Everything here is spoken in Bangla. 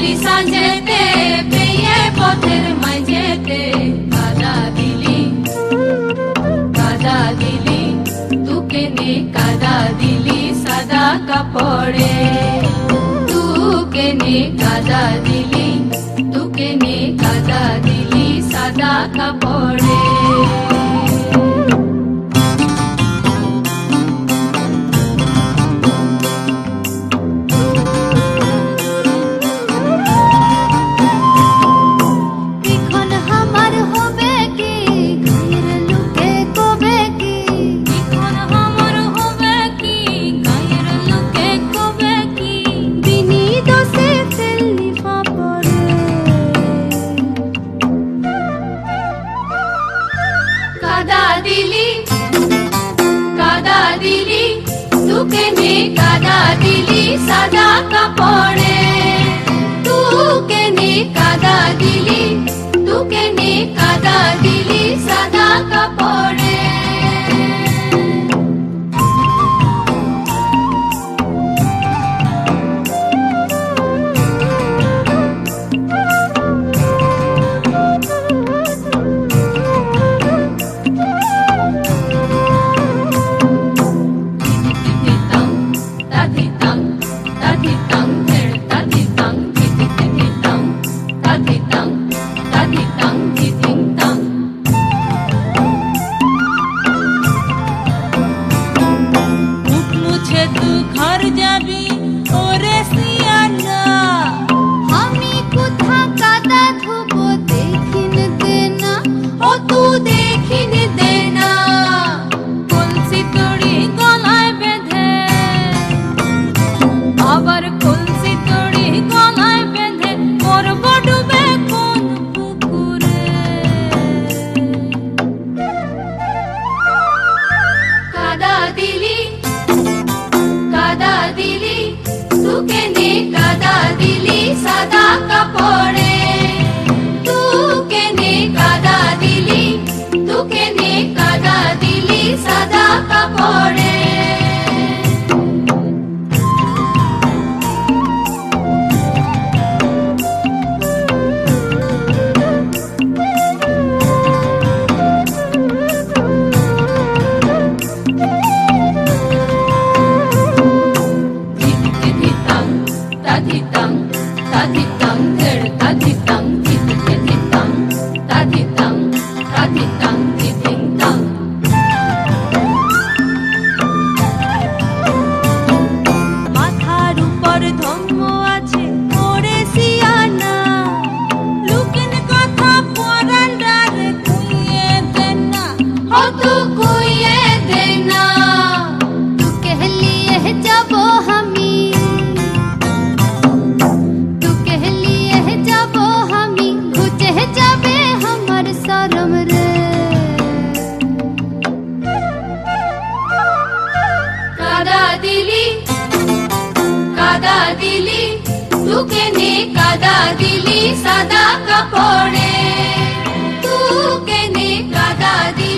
দিলি সাঁঝেতে পেয়ে কাদা দিলি কাদা দিলি তুকে কাদা দিলি, সাদা কাপড়ে। তুকে নে কাদা দিলি তুকে নে কাদা দিলি, সাদা কাপড়ে। तूने कादा दिली सादा कपड़े तूने कादा दिली కదలి కదలి తుకెనే కదలి సదా tagitan, tagitan. दिली तुके ने कादा दिली सादा कपड़े तुके ने कादा दिली